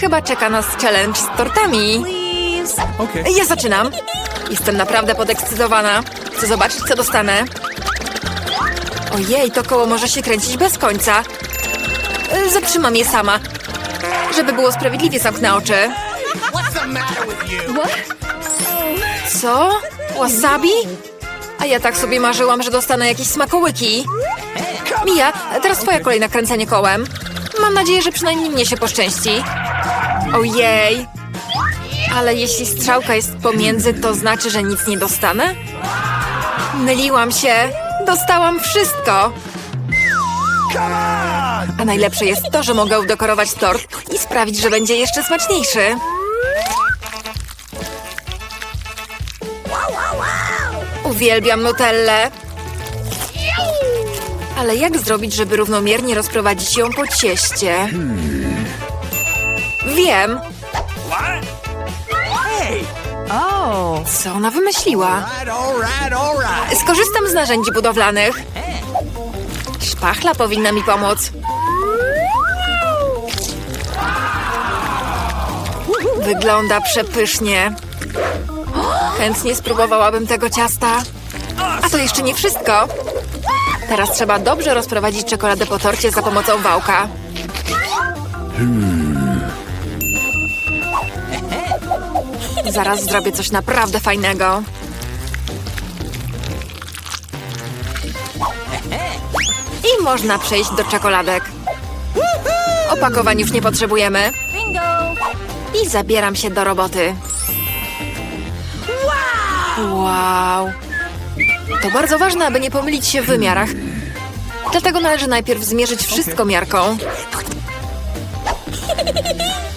Chyba czeka nas challenge z tortami. Okay. Ja zaczynam. Jestem naprawdę podekscytowana. Chcę zobaczyć, co dostanę. Ojej, to koło może się kręcić bez końca. E, Zatrzymam je sama. Żeby było sprawiedliwie, zamknę oczy. Co? Wasabi? A ja tak sobie marzyłam, że dostanę jakieś smakołyki. Mija, teraz twoja kolej na kręcenie kołem. Mam nadzieję, że przynajmniej mnie się poszczęści. Ojej. Ale jeśli strzałka jest pomiędzy, to znaczy, że nic nie dostanę? Myliłam się. Dostałam wszystko. A najlepsze jest to, że mogę udekorować tort i sprawić, że będzie jeszcze smaczniejszy. Uwielbiam nutellę. Ale jak zrobić, żeby równomiernie rozprowadzić ją po cieście? Wiem. Co ona wymyśliła? Skorzystam z narzędzi budowlanych. Szpachla powinna mi pomóc. Wygląda przepysznie. Chętnie spróbowałabym tego ciasta. A to jeszcze nie wszystko. Teraz trzeba dobrze rozprowadzić czekoladę po torcie za pomocą wałka. Zaraz zrobię coś naprawdę fajnego. I można przejść do czekoladek. Opakowań już nie potrzebujemy. I zabieram się do roboty. Wow! To bardzo ważne, aby nie pomylić się w wymiarach. Dlatego należy najpierw zmierzyć wszystko miarką.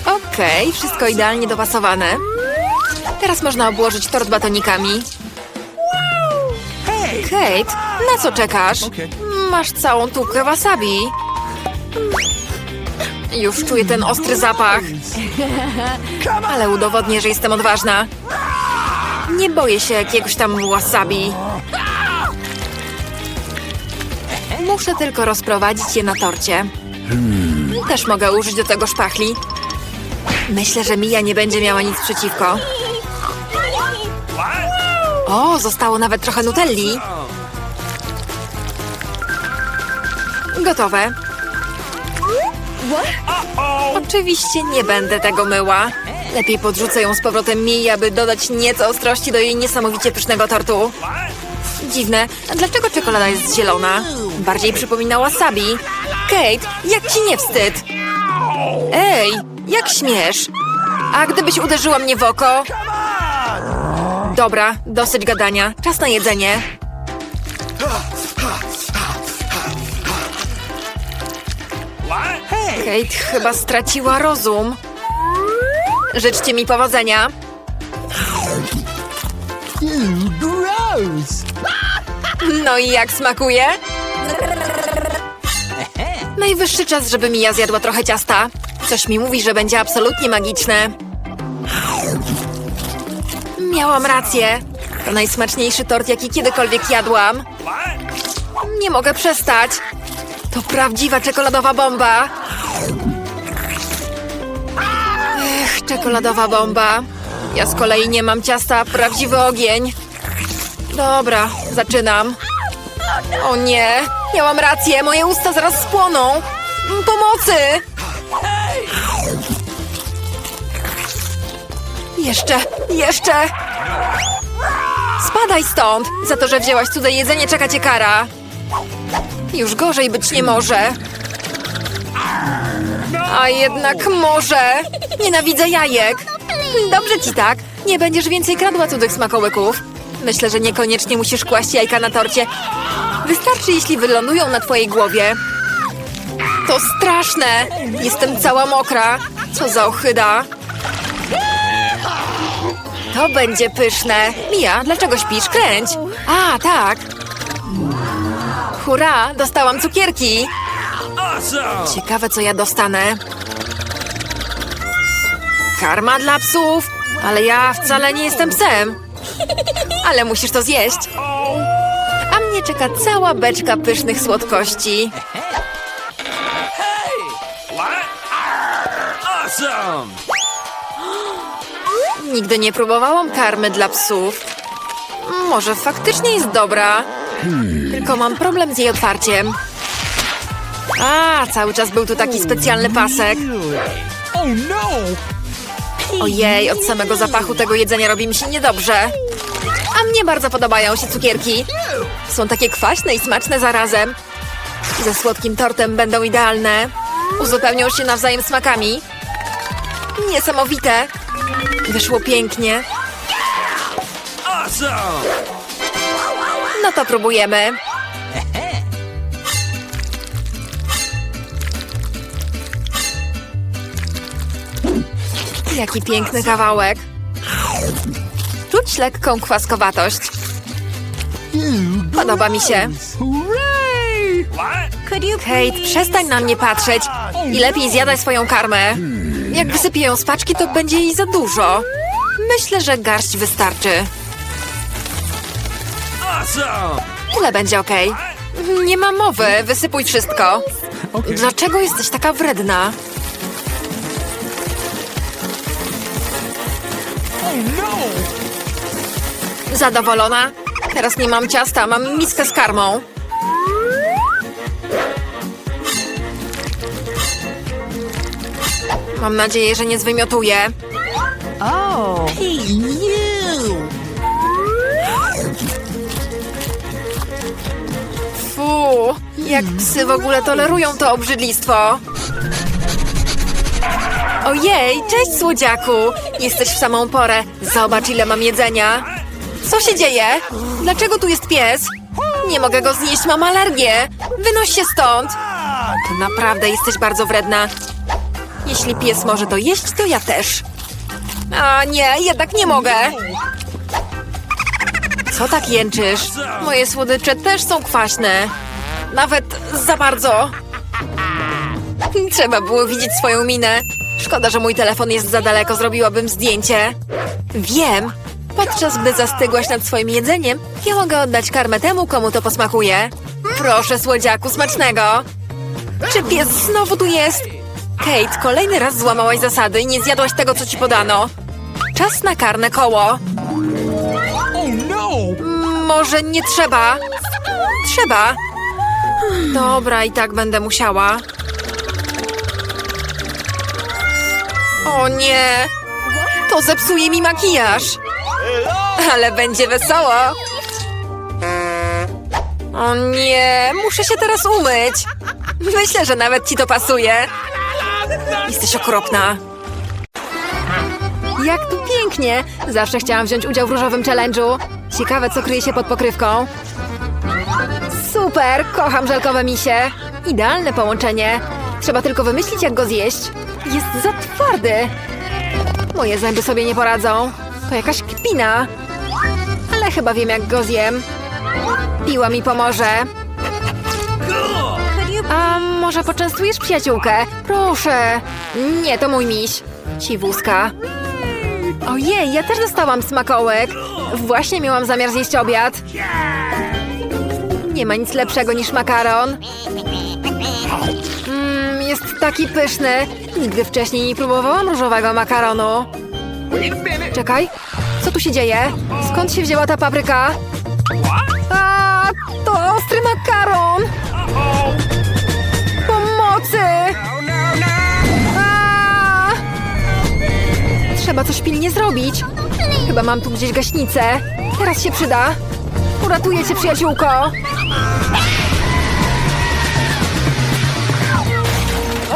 Okej, wszystko idealnie dopasowane. Teraz można obłożyć tort batonikami. Kate, na co czekasz? Masz całą tubkę wasabi. Już czuję ten ostry zapach. Ale udowodnię, że jestem odważna. Nie boję się jakiegoś tam wasabi. Muszę tylko rozprowadzić je na torcie. Też mogę użyć do tego szpachli. Myślę, że Mia nie będzie miała nic przeciwko. O, zostało nawet trochę nutelli. Gotowe. Oczywiście nie będę tego myła. Lepiej podrzucę ją z powrotem mi, aby dodać nieco ostrości do jej niesamowicie pysznego tortu. Dziwne, dlaczego czekolada jest zielona? Bardziej przypomina wasabi. Kate, jak ci nie wstyd? Ej, jak śmiesz? A gdybyś uderzyła mnie w oko? Dobra, dosyć gadania. Czas na jedzenie. Kate chyba straciła rozum. Życzcie mi powodzenia. No i jak smakuje? Najwyższy czas, żeby Mia zjadła trochę ciasta. Coś mi mówi, że będzie absolutnie magiczne. Miałam rację. To najsmaczniejszy tort, jaki kiedykolwiek jadłam. Nie mogę przestać. To prawdziwa czekoladowa bomba. Ech, czekoladowa bomba. Ja z kolei nie mam ciasta, prawdziwy ogień. Dobra, zaczynam. O nie, miałam rację, moje usta zaraz spłoną. Pomocy! Jeszcze, jeszcze! Spadaj stąd! Za to, że wzięłaś cudze jedzenie, czeka cię kara. Już gorzej być nie może. A jednak może. Nienawidzę jajek. Dobrze ci tak. Nie będziesz więcej kradła cudzych smakołyków. Myślę, że niekoniecznie musisz kłaść jajka na torcie. Wystarczy, jeśli wylądują na twojej głowie. To straszne. Jestem cała mokra. Co za ochyda. To będzie pyszne. Mia, dlaczego śpisz? Kręć. A, tak. Hurra, dostałam cukierki. Ciekawe, co ja dostanę. Karma dla psów? Ale ja wcale nie jestem psem. Ale musisz to zjeść. A mnie czeka cała beczka pysznych słodkości. Nigdy nie próbowałam karmy dla psów. Może faktycznie jest dobra. Tylko mam problem z jej otwarciem. A, cały czas był tu taki specjalny pasek. Oh no! Ojej, od samego zapachu tego jedzenia robi mi się niedobrze. A mnie bardzo podobają się cukierki. Są takie kwaśne i smaczne zarazem. Ze słodkim tortem będą idealne. Uzupełnią się nawzajem smakami. Niesamowite. Wyszło pięknie. No to próbujemy. Jaki piękny kawałek. Czuć lekką kwaskowatość. Podoba mi się. Kate, przestań na mnie patrzeć i lepiej zjadaj swoją karmę. Jak wysypię ją z paczki, to będzie jej za dużo. Myślę, że garść wystarczy. Tyle będzie ok. Nie ma mowy, wysypuj wszystko. Dlaczego jesteś taka wredna? Zadowolona? Teraz nie mam ciasta, mam miskę z karmą. Mam nadzieję, że nie zwymiotuję. Hey, you! Fu, jak psy w ogóle tolerują to obrzydlistwo. Ojej, cześć słodziaku! Jesteś w samą porę. Zobacz, ile mam jedzenia. Co się dzieje? Dlaczego tu jest pies? Nie mogę go znieść, mam alergię. Wynoś się stąd. Ty naprawdę jesteś bardzo wredna. Jeśli pies może to jeść, to ja też. A nie, jednak nie mogę. Co tak jęczysz? Moje słodycze też są kwaśne. Nawet za bardzo. Trzeba było widzieć swoją minę. Szkoda, że mój telefon jest za daleko, zrobiłabym zdjęcie. Wiem. Podczas gdy zastygłaś nad swoim jedzeniem, ja mogę oddać karmę temu, komu to posmakuje. Proszę, słodziaku, smacznego. Czy pies znowu tu jest? Kate, kolejny raz złamałaś zasady i nie zjadłaś tego, co ci podano. Czas na karne koło. Oh no! Może nie trzeba? Trzeba. Dobra, i tak będę musiała. O nie! To zepsuje mi makijaż. Ale będzie wesoło. O nie, muszę się teraz umyć. Myślę, że nawet ci to pasuje. Jesteś okropna. Jak tu pięknie! Zawsze chciałam wziąć udział w różowym challenge'u. Ciekawe, co kryje się pod pokrywką. Super! Kocham żelkowe misie. Idealne połączenie. Trzeba tylko wymyślić, jak go zjeść. Jest za twardy. Moje zęby sobie nie poradzą. To jakaś kpina. Ale chyba wiem, jak go zjem. Piła mi pomoże. A może poczęstujesz przyjaciółkę? Proszę. Nie, to mój miś. Siwuska. Ojej, ja też dostałam smakołek. Właśnie miałam zamiar zjeść obiad. Nie ma nic lepszego niż makaron. Mmm, jest taki pyszny. Nigdy wcześniej nie próbowałam różowego makaronu. Czekaj, co tu się dzieje? Skąd się wzięła ta papryka? A, to ostry makaron! Pomocy! A! Trzeba coś pilnie zrobić. Chyba mam tu gdzieś gaśnicę. Teraz się przyda. Uratuję cię, przyjaciółko.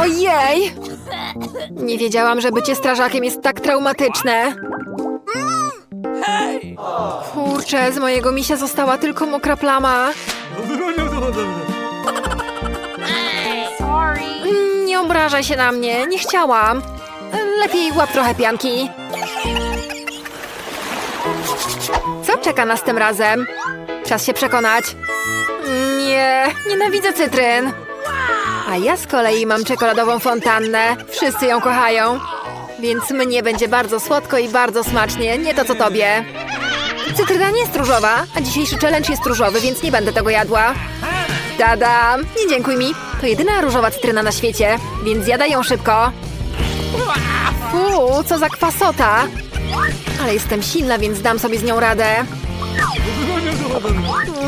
Ojej! Nie wiedziałam, że bycie strażakiem jest tak traumatyczne. Kurczę, z mojego misia została tylko mokra plama. Nie obrażaj się na mnie, nie chciałam. Lepiej łap trochę pianki. Co czeka nas tym razem? Czas się przekonać. Nie, nienawidzę cytryn. A ja z kolei mam czekoladową fontannę. Wszyscy ją kochają. Więc mnie będzie bardzo słodko i bardzo smacznie, nie to co tobie. Cytryna nie jest różowa, a dzisiejszy challenge jest różowy, więc nie będę tego jadła. Dadam! Nie dziękuj mi. To jedyna różowa cytryna na świecie, więc zjadaj ją szybko. Fu, co za kwasota. Ale jestem silna, więc dam sobie z nią radę.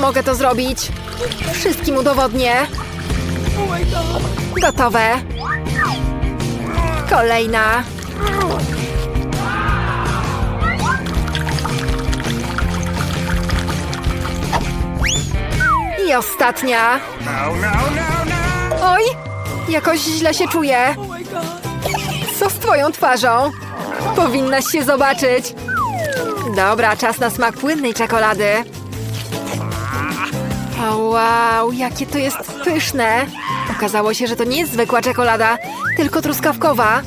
Mogę to zrobić. Wszystkim udowodnię. Gotowe. Kolejna. I ostatnia. Oj, jakoś źle się czuję. Co z twoją twarzą? Powinnaś się zobaczyć. Dobra, czas na smak płynnej czekolady. O, wow, jakie to jest pyszne. Okazało się, że to nie jest zwykła czekolada, tylko truskawkowa.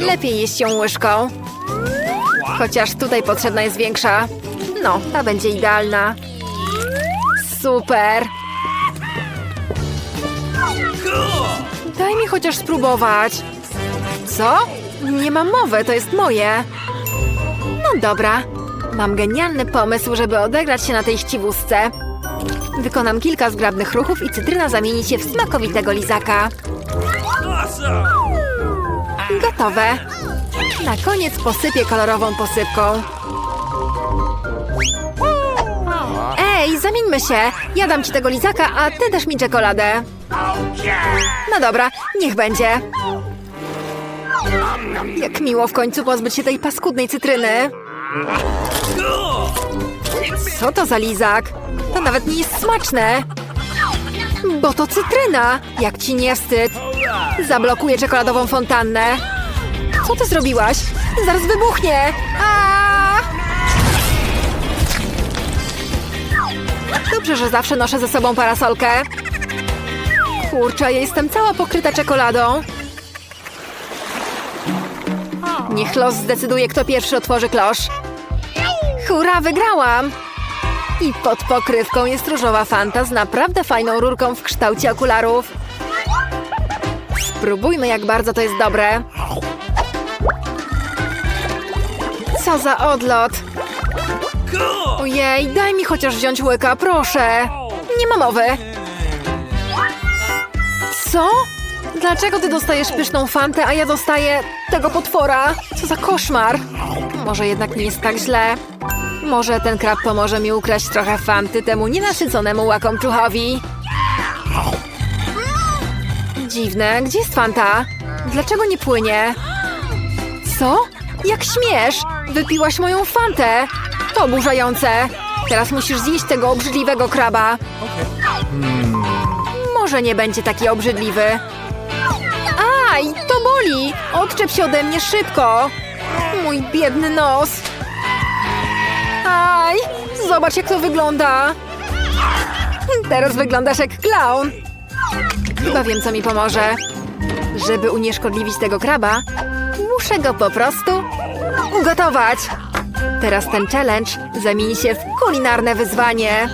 Lepiej jeść ją łyżką. Chociaż tutaj potrzebna jest większa. No, ta będzie idealna. Super. Daj mi chociaż spróbować. Co? Nie mam mowy, to jest moje. No dobra. Mam genialny pomysł, żeby odegrać się na tej ściwusce. Wykonam kilka zgrabnych ruchów i cytryna zamieni się w smakowitego lizaka. Gotowe. Na koniec posypię kolorową posypką. Ej, zamieńmy się. Ja dam ci tego lizaka, a ty dasz mi czekoladę. No dobra, niech będzie. Jak miło w końcu pozbyć się tej paskudnej cytryny. Co to za lizak? To nawet nie jest smaczne. Bo to cytryna. Jak ci nie wstyd. Zablokuję czekoladową fontannę. Co ty zrobiłaś? Zaraz wybuchnie. Dobrze, że zawsze noszę ze sobą parasolkę. Kurczę, jestem cała pokryta czekoladą. Niech los zdecyduje, kto pierwszy otworzy klosz. Hurra, wygrałam! I pod pokrywką jest różowa fanta z naprawdę fajną rurką w kształcie okularów. Spróbujmy, jak bardzo to jest dobre. Co za odlot! Ojej, daj mi chociaż wziąć łyka, proszę! Nie ma mowy! Co? Dlaczego ty dostajesz pyszną fantę, a ja dostaję tego potwora? Co za koszmar! Może jednak nie jest tak źle. Może ten krab pomoże mi ukraść trochę fanty temu nienasyconemu łakomczuchowi. Dziwne, gdzie jest fanta? Dlaczego nie płynie? Co? Jak śmiesz? Wypiłaś moją fantę! To oburzające! Teraz musisz zjeść tego obrzydliwego kraba. Może nie będzie taki obrzydliwy. Aj, to boli! Odczep się ode mnie szybko! Mój biedny nos! Aj, zobacz jak to wygląda! Teraz wyglądasz jak klaun! Chyba wiem, co mi pomoże. Żeby unieszkodliwić tego kraba, muszę go po prostu ugotować. Teraz ten challenge zamieni się w kulinarne wyzwanie.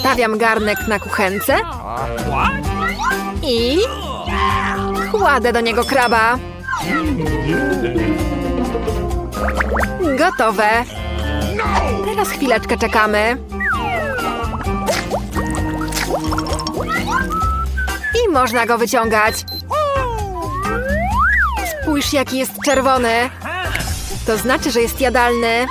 Stawiam garnek na kuchence i kładę do niego kraba. Gotowe. Teraz chwileczkę czekamy. I można go wyciągać. Spójrz, jaki jest czerwony. To znaczy, że jest jadalny.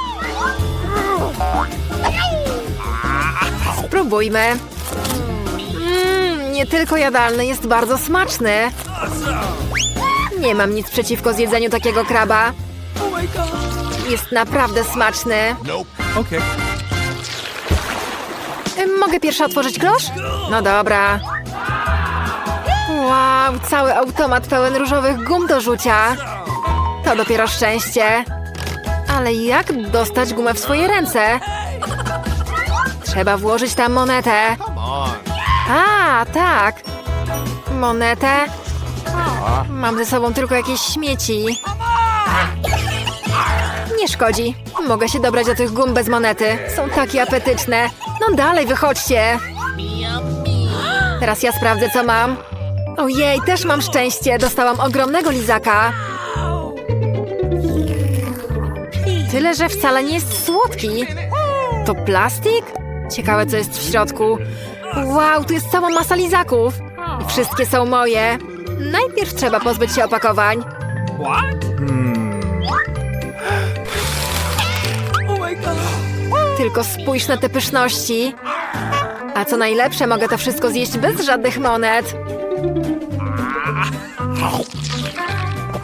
Spróbujmy. Mmm, nie tylko jadalny, jest bardzo smaczny. Nie mam nic przeciwko zjedzeniu takiego kraba. Jest naprawdę smaczny. Okay. Ym, Mogę pierwsza otworzyć klosz? No dobra. Wow, cały automat pełen różowych gum do rzucia. To dopiero szczęście. Ale jak dostać gumę w swoje ręce? Trzeba włożyć tam monetę. A, tak. Monetę. Mam ze sobą tylko jakieś śmieci. Szkodzi. Mogę się dobrać do tych gum bez monety. Są takie apetyczne. No dalej, wychodźcie. Teraz ja sprawdzę, co mam. Ojej, też mam szczęście. Dostałam ogromnego lizaka. Tyle, że wcale nie jest słodki. To plastik? Ciekawe, co jest w środku. Wow, tu jest cała masa lizaków. I wszystkie są moje. Najpierw trzeba pozbyć się opakowań. What? Tylko spójrz na te pyszności. A co najlepsze, mogę to wszystko zjeść bez żadnych monet.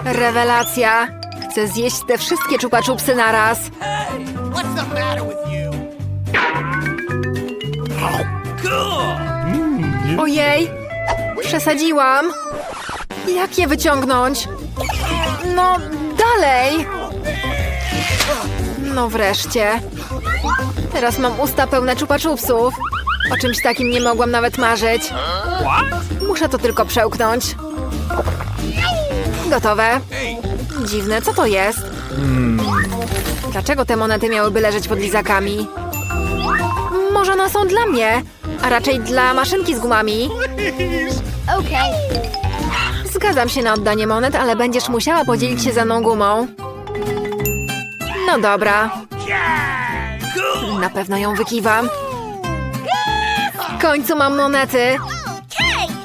Rewelacja. Chcę zjeść te wszystkie naraz. With you? Cool. Ojej, przesadziłam. Jak je wyciągnąć? No, dalej. No wreszcie. Teraz mam usta pełne czupa-czupsów. O czymś takim nie mogłam nawet marzyć. Muszę to tylko przełknąć. Gotowe. Dziwne, co to jest? Dlaczego te monety miałyby leżeć pod lizakami? Może one są dla mnie, a raczej dla maszynki z gumami. Zgadzam się na oddanie monet, ale będziesz musiała podzielić się ze mną gumą. No dobra. Na pewno ją wykiwam. W końcu mam monety,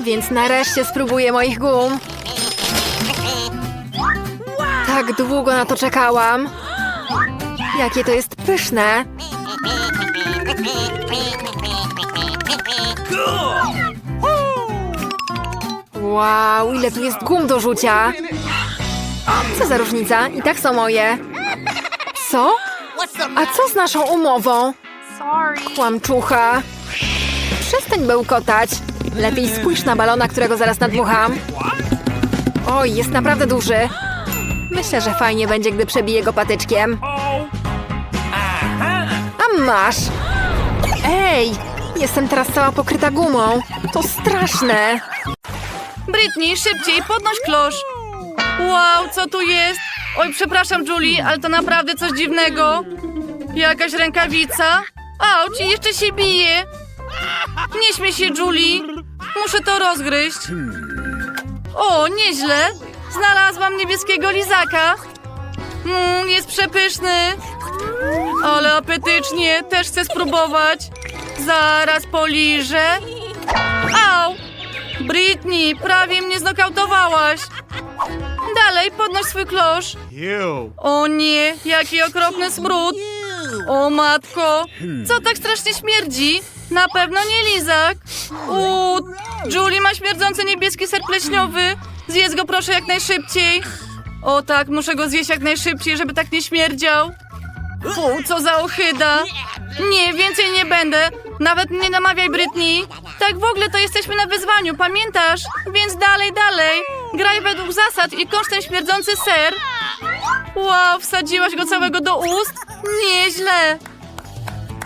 więc nareszcie spróbuję moich gum. Tak długo na to czekałam. Jakie to jest pyszne. Wow, ile tu jest gum do rzucia. Co za różnica? I tak są moje. Co? A co z naszą umową? Kłamczucha. Przestań bełkotać. Lepiej spójrz na balona, którego zaraz nadmucham. Oj, jest naprawdę duży. Myślę, że fajnie będzie, gdy przebiję go patyczkiem. A masz! Ej! Jestem teraz cała pokryta gumą. To straszne. Britney, szybciej, podnoś klosz. Wow, co tu jest? Oj, przepraszam, Julie, ale to naprawdę coś dziwnego. Jakaś rękawica? Auć, jeszcze się bije. Nie śmiej się, Julie. Muszę to rozgryźć. O, nieźle. Znalazłam niebieskiego lizaka. Mmm, jest przepyszny. Ale apetycznie, też chcę spróbować. Zaraz poliżę. Au! Britney, prawie mnie znokautowałaś. Dalej, podnoś swój klosz. O nie, jaki okropny smród. O matko, co tak strasznie śmierdzi? Na pewno nie lizak. U, Julie ma śmierdzący niebieski ser pleśniowy. Zjedz go proszę jak najszybciej. O tak, muszę go zjeść jak najszybciej, żeby tak nie śmierdział. Fu, co za ochyda. Nie, więcej nie będę. Nawet nie namawiaj Brytni. Tak w ogóle to jesteśmy na wyzwaniu, pamiętasz? Więc dalej, dalej. Graj według zasad i kończ ten śmierdzący ser. Wow, wsadziłaś go całego do ust? Nieźle.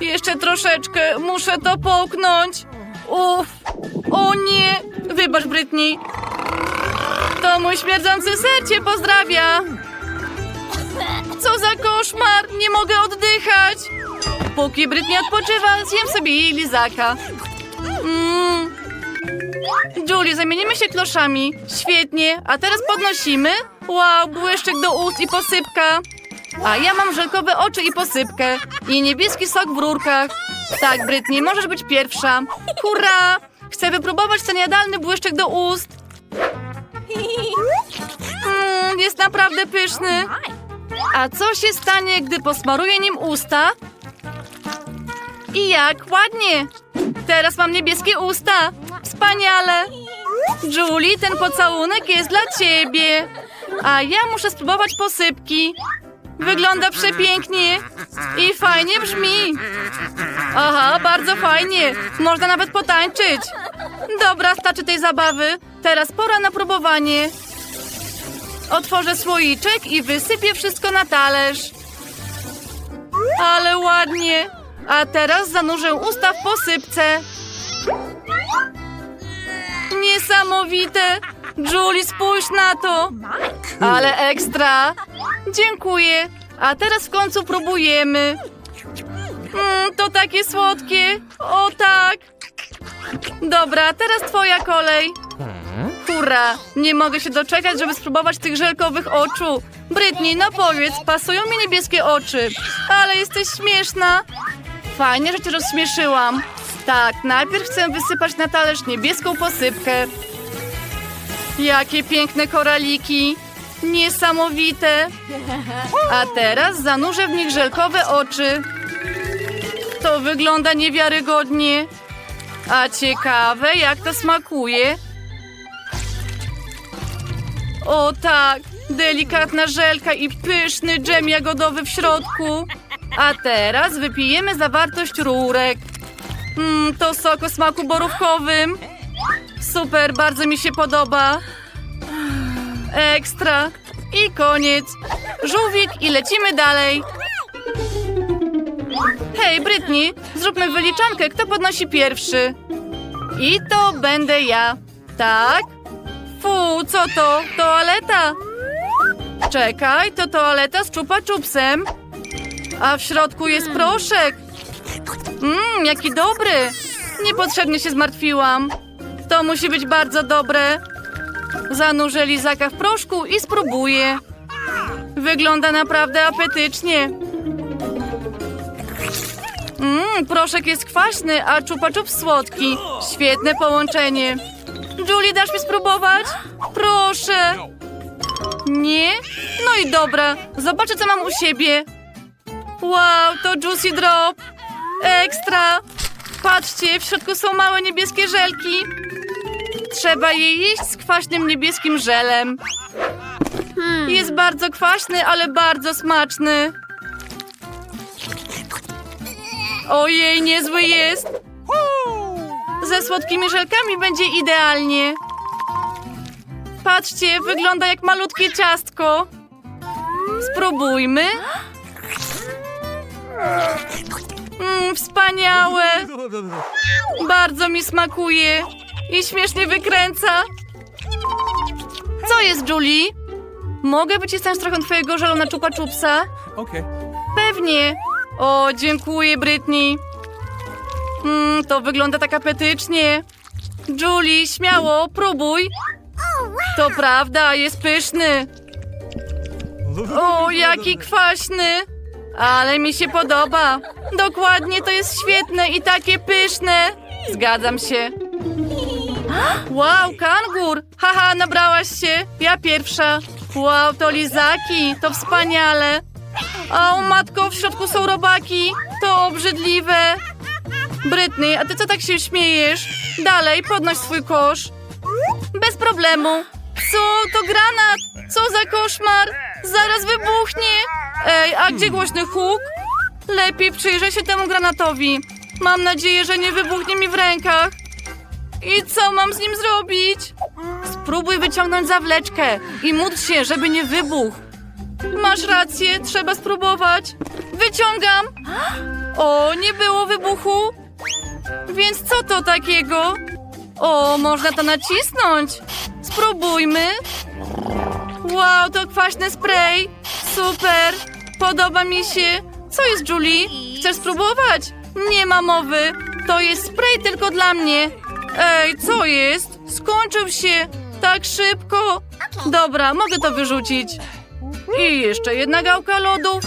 Jeszcze troszeczkę, muszę to połknąć. Uff, o nie. Wybacz, Brytni. To mój śmierdzący ser cię pozdrawia. Co za koszmar! Nie mogę oddychać! Póki Brytni odpoczywa, zjem sobie jej lizaka. Mm. Julie, zamienimy się kloszami. Świetnie. A teraz podnosimy. Wow, błyszczyk do ust i posypka. A ja mam żelkowe oczy i posypkę. I niebieski sok w rurkach. Tak, Brytni, możesz być pierwsza. Hurra! Chcę wypróbować ten jadalny błyszczyk do ust. Mm, jest naprawdę pyszny. A co się stanie, gdy posmaruję nim usta? I jak ładnie! Teraz mam niebieskie usta! Wspaniale! Julie, ten pocałunek jest dla ciebie! A ja muszę spróbować posypki. Wygląda przepięknie i fajnie brzmi. Aha, bardzo fajnie. Można nawet potańczyć. Dobra, starczy tej zabawy. Teraz pora na próbowanie. Otworzę słoiczek i wysypię wszystko na talerz. Ale ładnie. A teraz zanurzę usta w posypce. Niesamowite. Julie, spójrz na to. Ale ekstra. Dziękuję. A teraz w końcu próbujemy. Mm, to takie słodkie. O tak. Dobra, teraz twoja kolej. Hurra! Nie mogę się doczekać, żeby spróbować tych żelkowych oczu. Brytni, no powiedz, pasują mi niebieskie oczy. Ale jesteś śmieszna. Fajnie, że cię rozśmieszyłam. Tak, najpierw chcę wysypać na talerz niebieską posypkę. Jakie piękne koraliki. Niesamowite. A teraz zanurzę w nich żelkowe oczy. To wygląda niewiarygodnie. A ciekawe, jak to smakuje. O tak, delikatna żelka i pyszny dżem jagodowy w środku. A teraz wypijemy zawartość rurek. Mmm, to sok o smaku borówkowym. Super, bardzo mi się podoba. Ekstra. I koniec. Żółwik i lecimy dalej. Hej, Britney, zróbmy wyliczankę, kto podnosi pierwszy. I to będę ja. Tak? Fu, co to? Toaleta. Czekaj, to toaleta z czupa czupsem. A w środku jest proszek. Mmm, jaki dobry. Niepotrzebnie się zmartwiłam. To musi być bardzo dobre. Zanurzę lizaka w proszku i spróbuję. Wygląda naprawdę apetycznie. Mmm, proszek jest kwaśny, a czupa czup słodki. Świetne połączenie. Julie, dasz mi spróbować? Proszę. Nie? No i dobra. Zobaczę, co mam u siebie. Wow, to Juicy Drop. Ekstra. Patrzcie, w środku są małe niebieskie żelki. Trzeba je jeść z kwaśnym niebieskim żelem. Jest bardzo kwaśny, ale bardzo smaczny. Ojej, niezły jest. Ze słodkimi żelkami będzie idealnie. Patrzcie, wygląda jak malutkie ciastko. Spróbujmy. Mm, wspaniałe. Bardzo mi smakuje. I śmiesznie wykręca. Co jest, Julie? Mogę wycisnąć trochę twojego żelu na czupa czupsa? Okay. Pewnie. O, dziękuję, Britney. Mm, to wygląda tak apetycznie. Julie, śmiało, próbuj. To prawda, jest pyszny. O, jaki kwaśny. Ale mi się podoba. Dokładnie, to jest świetne i takie pyszne. Zgadzam się. Wow, kangur! Haha, nabrałaś się. Ja pierwsza. Wow, to lizaki. To wspaniale. O matko, w środku są robaki. To obrzydliwe. Brytny, a ty co tak się śmiejesz? Dalej, podnoś swój kosz. Bez problemu. Co? To granat! Co za koszmar! Zaraz wybuchnie! Ej, a gdzie głośny huk? Lepiej przyjrzę się temu granatowi. Mam nadzieję, że nie wybuchnie mi w rękach. I co mam z nim zrobić? Spróbuj wyciągnąć zawleczkę i módl się, żeby nie wybuchł. Masz rację, trzeba spróbować. Wyciągam. O, nie było wybuchu. Więc co to takiego? O, można to nacisnąć. Spróbujmy. Wow, to kwaśny spray. Super. Podoba mi się. Co jest, Julie? Chcesz spróbować? Nie ma mowy. To jest spray tylko dla mnie. Ej, co jest? Skończył się. Tak szybko. Dobra, mogę to wyrzucić. I jeszcze jedna gałka lodów.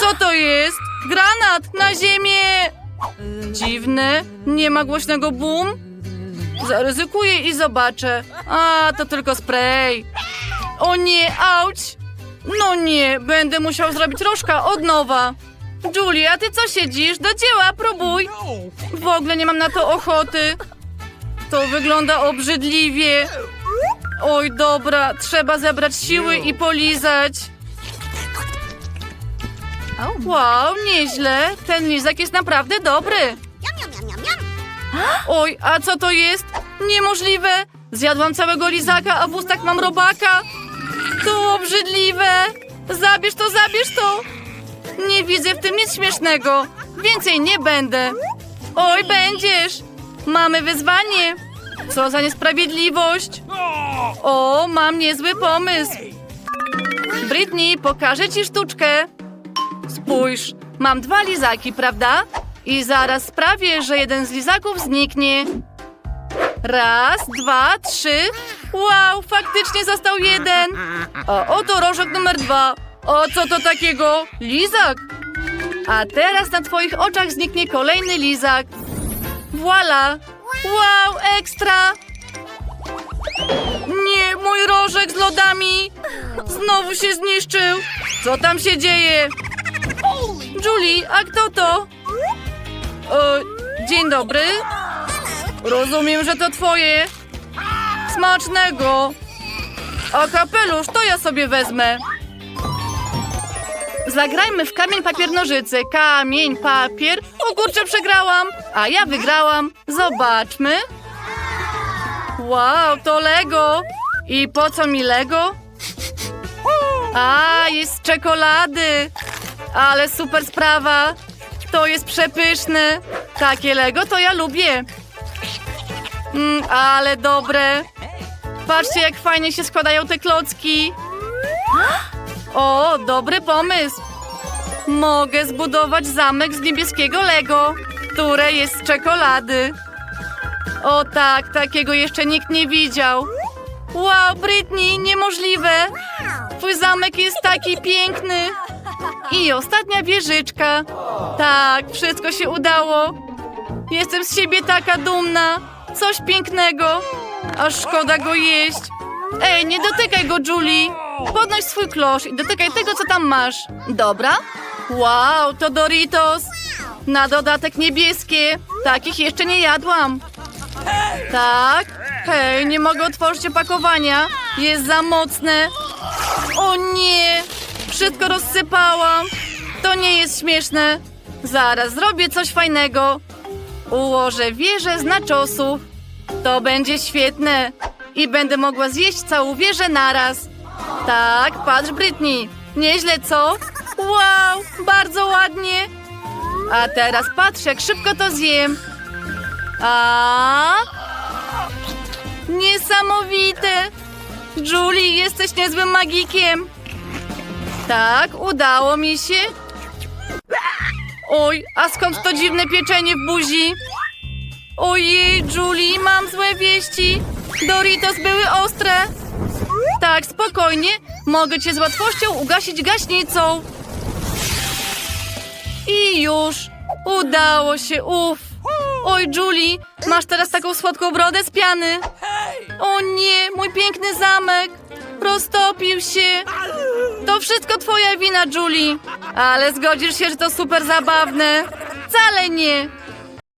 Co to jest? Granat na ziemię! Dziwne, nie ma głośnego boom. Zaryzykuję i zobaczę. A, to tylko spray. O nie, auć! No nie, będę musiał zrobić rożka od nowa. Julia, a ty co siedzisz? Do dzieła, próbuj. W ogóle nie mam na to ochoty. To wygląda obrzydliwie. Oj, dobra, trzeba zebrać siły i polizać. Wow, nieźle. Ten lizak jest naprawdę dobry. Oj, a co to jest? Niemożliwe. Zjadłam całego lizaka, a w ustach mam robaka. To obrzydliwe. Zabierz to, zabierz to. Nie widzę w tym nic śmiesznego. Więcej nie będę. Oj, będziesz. Mamy wyzwanie. Co za niesprawiedliwość. O, mam niezły pomysł. Britney, pokażę ci sztuczkę. Spójrz, mam dwa lizaki, prawda? I zaraz sprawię, że jeden z lizaków zniknie. Raz, dwa, trzy. Wow, faktycznie został jeden. A oto rożek numer dwa. O co to takiego? Lizak. A teraz na twoich oczach zniknie kolejny lizak. Voila! Wow, ekstra! Nie, mój rożek z lodami! Znowu się zniszczył. Co tam się dzieje? Julie, a kto to? Dzień dobry. Rozumiem, że to twoje. Smacznego. A kapelusz to ja sobie wezmę. Zagrajmy w kamień, papier, nożyce. Kamień, papier. O kurczę, przegrałam. A ja wygrałam. Zobaczmy. Wow, to Lego. I po co mi Lego? A, jest czekolady. Ale super sprawa. To jest przepyszne. Takie Lego to ja lubię. Mm, ale dobre. Patrzcie, jak fajnie się składają te klocki. O, dobry pomysł. Mogę zbudować zamek z niebieskiego Lego, które jest z czekolady. O tak, takiego jeszcze nikt nie widział. Wow, Britney, niemożliwe. Twój zamek jest taki piękny. I ostatnia wieżyczka. Tak, wszystko się udało. Jestem z siebie taka dumna. Coś pięknego. Aż szkoda go jeść. Ej, nie dotykaj go, Julie. Podnoś swój klosz i dotykaj tego, co tam masz. Dobra? Wow, to Doritos. Na dodatek niebieskie. Takich jeszcze nie jadłam. Tak? Hej, nie mogę otworzyć opakowania. Jest za mocne. O nie! Wszystko rozsypałam. To nie jest śmieszne. Zaraz zrobię coś fajnego. Ułożę wieżę z naczosów. To będzie świetne. I będę mogła zjeść całą wieżę naraz. Tak, patrz Britney. Nieźle, co? Wow, bardzo ładnie. A teraz patrz, jak szybko to zjem. A? Niesamowite! Julie, jesteś niezłym magikiem. Tak, udało mi się. Oj, a skąd to dziwne pieczenie w buzi? Ojej, Julie, mam złe wieści. Doritos były ostre. Tak, spokojnie. Mogę cię z łatwością ugasić gaśnicą. I już. Udało się, uff. Oj, Julie, masz teraz taką słodką brodę z piany. O nie, mój piękny zamek. Roztopił się. To wszystko twoja wina, Julie. Ale zgodzisz się, że to super zabawne? Wcale nie.